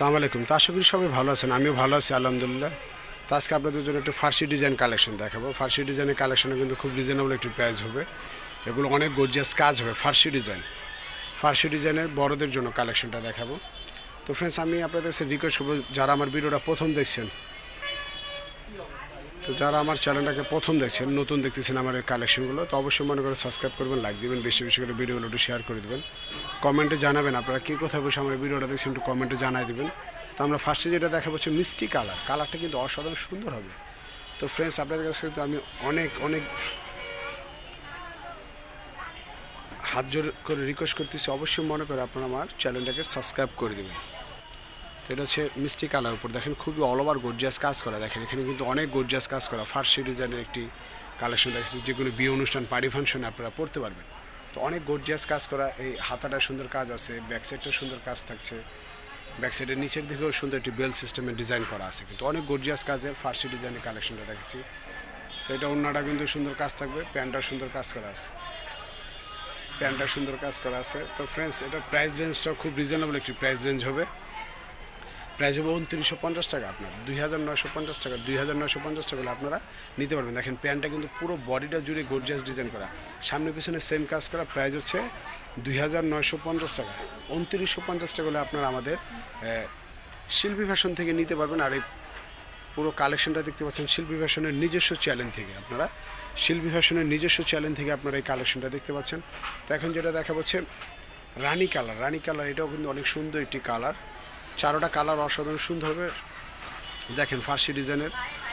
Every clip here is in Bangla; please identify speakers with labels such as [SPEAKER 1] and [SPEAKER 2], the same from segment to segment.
[SPEAKER 1] সালাম আলাইকুম। তা আশা করি সবাই ভালো আছেন, আমিও ভালো আছি, আলহামদুলিল্লাহ। তো আজকে আপনাদের জন্য একটু ফার্সি ডিজাইন কালেকশন দেখাবো। ফার্সি ডিজাইনের কালেকশনে কিন্তু খুব রিজনেবল একটি প্রাইস হবে। এগুলো অনেক গর্জিয়াস কাজ হবে ফার্সি ডিজাইন ফার্সি ডিজাইনের বড়দের জন্য কালেকশনটা দেখাবো। তো ফ্রেন্ডস আমি আপনাদের কাছে রিকোয়েস্ট করব, যারা আমার ভিডিওটা প্রথম দেখছেন তো যারা আমার চ্যানেলটাকে প্রথম দেখছেন, নতুন দেখতেছেন আমার এই কালেকশনগুলো তো অবশ্যই মনে করে সাবস্ক্রাইব করবেন লাইক দিবেন, বেশি বেশি করে ভিডিওগুলো একটু শেয়ার করে দেবেন। কমেন্টে জানাবেন আপনারা কে কোথায় বসে আমার ভিডিওটা দেখছেন, একটু কমেন্টে জানাই দিবেন। তো আমরা ফার্স্টে যেটা দেখাবো হচ্ছে মিষ্টি কালার কালারটা কিন্তু অসাধারণ সুন্দর হবে। তো ফ্রেন্ডস আপনাদের কাছে কিন্তু আমি অনেক অনেক হাত জোর করে রিকোয়েস্ট করতেছি, অবশ্যই মনে করে আপনারা আমার চ্যানেলটাকে সাবস্ক্রাইব করে দেবেন। এটা হচ্ছে মিষ্টি কালার উপর। দেখেন খুবই অল ওভার গর্জিয়াস কাজ করা। দেখেন এখানে কিন্তু অনেক গর্জিয়াস কাজ করা। ফার্সি ডিজাইনের একটি কালেকশন দেখেছি যেগুলো বিয়ে অনুষ্ঠান পার্টি ফাংশনে আপনারা পড়তে পারবেন। তো অনেক গর্জিয়াস কাজ করা। এই হাতাটা সুন্দর কাজ আছে ব্যাক সাইডটা সুন্দর কাজ থাকছে। ব্যাক সাইডের নিচের দিকেও সুন্দর একটি বেল সিস্টেমের ডিজাইন করা আছে। কিন্তু অনেক গর্জিয়াস কাজের ফার্সি ডিজাইনের কালেকশনটা দেখেছি। তো এটা অন্যটা কিন্তু সুন্দর কাজ থাকবে। প্যান্টটা সুন্দর কাজ করা আছে। প্যান্টটা সুন্দর কাজ করা আছে। তো ফ্রেন্ডস এটা প্রাইস রেঞ্জটাও খুব রিজনেবল একটি প্রাইস রেঞ্জ হবে। প্রাইস হবে উনত্রিশশো পঞ্চাশ টাকা আপনার। দুই হাজার নয়শো পঞ্চাশ টাকা, দুই হাজার নয়শো পঞ্চাশ টাকা হলে আপনারা নিতে পারবেন। দেখেন, প্যান্টটা কিন্তু পুরো বডিটা জুড়ে গর্জিয়াস ডিজাইন করা। সামনে পিছনে সেম কাজ করা প্রাইস হচ্ছে দুই হাজার নয়শো পঞ্চাশ টাকা। উনত্রিশশো পঞ্চাশ টাকা হলে আপনারা আমাদের শিল্পী ফ্যাশন থেকে নিতে পারবেন। আর এই পুরো কালেকশনটা দেখতে পাচ্ছেন, শিল্পী ফ্যাশনের নিজস্ব চ্যানেল থেকে আপনারা। শিল্পী ফ্যাশনের নিজস্ব চ্যানেল থেকে আপনারা এই কালেকশনটা দেখতে পাচ্ছেন। তো এখন যেটা দেখা হচ্ছে রানী কালার। রানী কালার এটাও কিন্তু অনেক সুন্দর একটি কালার চারোটা কালার অসাধারণ সুন্দর হবে দেখেন ফার্সি ডিজাইনের।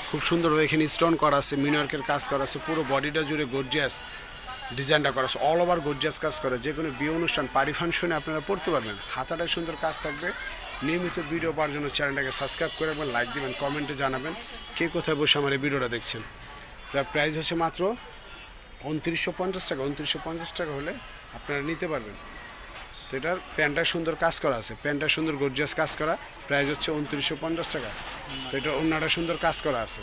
[SPEAKER 1] খুব সুন্দরভাবে এখানে স্টোন করা আছে মিনার্কের কাজ করা আছে, পুরো বডিটা জুড়ে গর্জিয়াস ডিজাইনটা করা আছে অল ওভার গর্জিয়াস কাজ করা, যে কোনো বিয়ে অনুষ্ঠান পারি ফাংশনে আপনারা পড়তে পারবেন। হাতাটায় সুন্দর কাজ থাকবে। নিয়মিত ভিডিও পাওয়ার জন্য চ্যানেলটাকে সাবস্ক্রাইব করে রাখবেন লাইক দিবেন কমেন্টে জানাবেন, কে কোথায় বসে আমার এই ভিডিওটা দেখছেন। যার প্রাইস হচ্ছে মাত্র উনত্রিশশো পঞ্চাশ টাকা, উনত্রিশশো পঞ্চাশ টাকা হলে আপনারা নিতে পারবেন। তো এটার প্যান্টটা সুন্দর কাজ করা আছে। প্যান্টটা সুন্দর গর্জিয়াস কাজ করা। প্রাইস হচ্ছে উনত্রিশশো পঞ্চাশ টাকা। তো এটার অন্যটা সুন্দর কাজ করা আছে।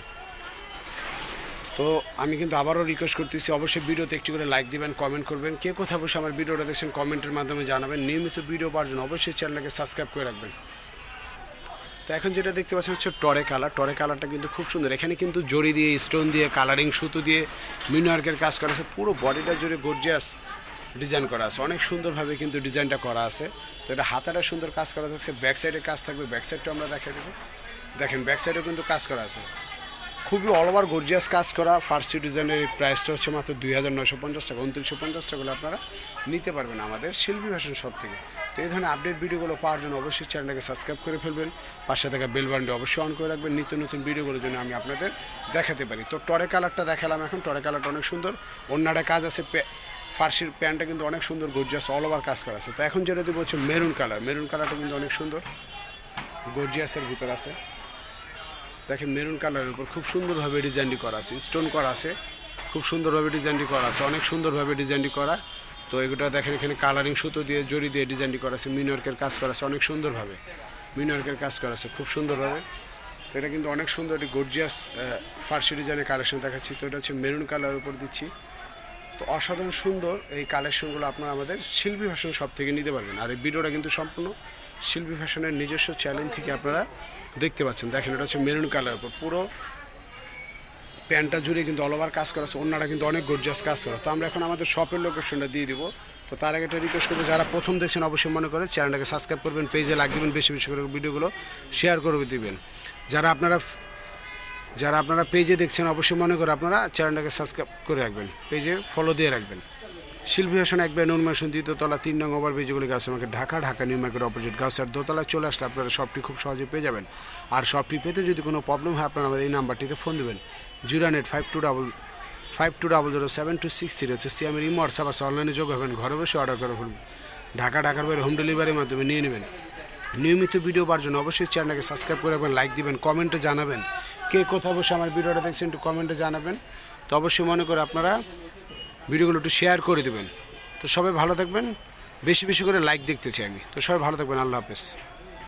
[SPEAKER 1] তো আমি কিন্তু আবারও রিকোয়েস্ট করতেছি, অবশ্যই ভিডিওতে একটু করে লাইক দিবেন কমেন্ট করবেন। কে কোথায় বসে আমার ভিডিওটা দেখছেন, কমেন্টের মাধ্যমে জানাবেন। নিয়মিত ভিডিও পাওয়ার জন্য অবশ্যই চ্যানেলটাকে সাবস্ক্রাইব করে রাখবেন। তো এখন যেটা দেখতে পাচ্ছেন হচ্ছে টরে কালার। টরে কালারটা কিন্তু খুব সুন্দর। এখানে কিন্তু জড়ি দিয়ে স্টোন দিয়ে কালারিং সুতো দিয়ে মিনওয়ার্কের কাজ করা আছে। পুরো বডিটা জুড়ে গর্জিয়াস ডিজাইন করা আছে। অনেক সুন্দরভাবে কিন্তু ডিজাইনটা করা আছে। তো এটা হাতাটা সুন্দর কাজ করা থাকছে। ব্যাক সাইডে কাজ থাকবে। ব্যাক সাইডটা আমরা দেখাই দেবো। দেখেন ব্যাক সাইডেও কিন্তু কাজ করা আছে। খুবই অল ওভার গর্জিয়াস কাজ করা। ফার্সি ডিজাইনের এই প্রাইসটা হচ্ছে মাত্র দুই হাজার নয়শো পঞ্চাশ টাকা। উনত্রিশশো পঞ্চাশ টাকা হলে আপনারা নিতে পারবেন আমাদের শিল্পী ফ্যাশন শপ থেকে। তো এই ধরনের আপডেট ভিডিওগুলো পাওয়ার জন্য অবশ্যই চ্যানেলটাকে সাবস্ক্রাইব করে ফেলবেন। পাশে থাকা বেল বাটনটি অবশ্যই অন করে রাখবেন। নিত্য নতুন ভিডিওগুলোর জন্য আমি আপনাদের দেখাতে পারি। তো টরে কালারটা দেখালাম এখন। টরে কালারটা অনেক সুন্দর। অন্যটা কাজ আছে ফার্সির প্যান্টটা কিন্তু অনেক সুন্দর গর্জিয়াস অল ওভার কাজ করা আছে। তো এখন যেটা দিব হচ্ছে মেরুন কালার মেরুন কালারটা কিন্তু অনেক সুন্দর। গর্জিয়াসের ভিতর আছে। দেখেন মেরুন কালারের উপর খুব সুন্দরভাবে ডিজাইনটি করা আছে। স্টোন করা আছে। খুব সুন্দরভাবে ডিজাইনটি করা আছে। অনেক সুন্দরভাবে ডিজাইনটি করা। তো এগুলো দেখেন এখানে কালারিং সুতো দিয়ে, জড়ি দিয়ে ডিজাইনটি করা আছে। মিনওয়ার্কের কাজ করা আছে অনেক সুন্দরভাবে। মিনওয়ার্কের কাজ করা আছে খুব সুন্দরভাবে। তো এটা কিন্তু অনেক সুন্দর একটি গর্জিয়াস ফার্সি ডিজাইনের কালেকশন দেখাচ্ছি। তো এটা হচ্ছে মেরুন কালারের উপর দিচ্ছি। তো অসাধারণ সুন্দর এই কালেকশনগুলো আপনারা আমাদের শিল্পী ফ্যাশন সব থেকে নিতে পারবেন। আর এই ভিডিওটা কিন্তু সম্পূর্ণ শিল্পী ফ্যাশনের নিজস্ব চ্যালেঞ্জ থেকে আপনারা দেখতে পাচ্ছেন। দেখেন, এটা হচ্ছে মেরুন কালার উপর। পুরো প্যান্টটা জুড়ে কিন্তু অল ওভার কাজ করা আছে। অন্যরা কিন্তু অনেক গর্জিয়াস কাজ করা। তো আমরা এখন আমাদের শপের লোকেশনটা দিয়ে দিব। তো তার আগে একটা রিকোয়েস্ট করব, যারা প্রথম দেখছেন অবশ্যই মনে করে চ্যানেলটাকে সাবস্ক্রাইব করবেন পেজে লাগ দিবেন, বেশি বেশি করে ভিডিওগুলো শেয়ার করে দিবেন। যারা আপনারা যারা আপনারা পেজে দেখছেন, অবশ্যই মনে করে আপনারা চ্যানেলটাকে সাবস্ক্রাইব করে রাখবেন। পেজে ফলো দিয়ে রাখবেন। শিল্পী হাসন এক ব্যান উন্মেষণ দ্বিতীয়তলা তিন নং ওভার ব্রিজগুলি গাছ আমাকে Dhaka Dhaka new market opposite গাছের দোতলায় চলে আসলে আপনারা শপটি খুব সহজে পেয়ে যাবেন। আর শপটি পেতে যদি কোনো প্রবলেম হয়, আপনারা আমাদের এই নাম্বারটিতে ফোন দেবেন। Zero eight five two double five two double zero seven two six three হচ্ছে সিএমের ইমো, হোয়াটসঅ্যাপ অনলাইনে যোগ হবেন। ঘরে বসে অর্ডার করে ফেলবেন ঢাকা, ঢাকার বাইরে হোম ডেলিভারির মাধ্যমে নিয়ে নেবেন। নিয়মিত ভিডিও পাওয়ার জন্য অবশ্যই চ্যানেলটাকে সাবস্ক্রাইব করে রাখবেন লাইক দিবেন কমেন্টে জানাবেন। কে কোথাও বসে আমার ভিডিওটা দেখছেন একটু কমেন্টে জানাবেন। তো অবশ্যই মনে করে আপনারা ভিডিওগুলো একটু শেয়ার করে দেবেন। তো সবাই ভালো থাকবেন, বেশি বেশি করে লাইক দেখতে চাই আমি। তো সবাই ভালো থাকবেন, আল্লাহ হাফেজ।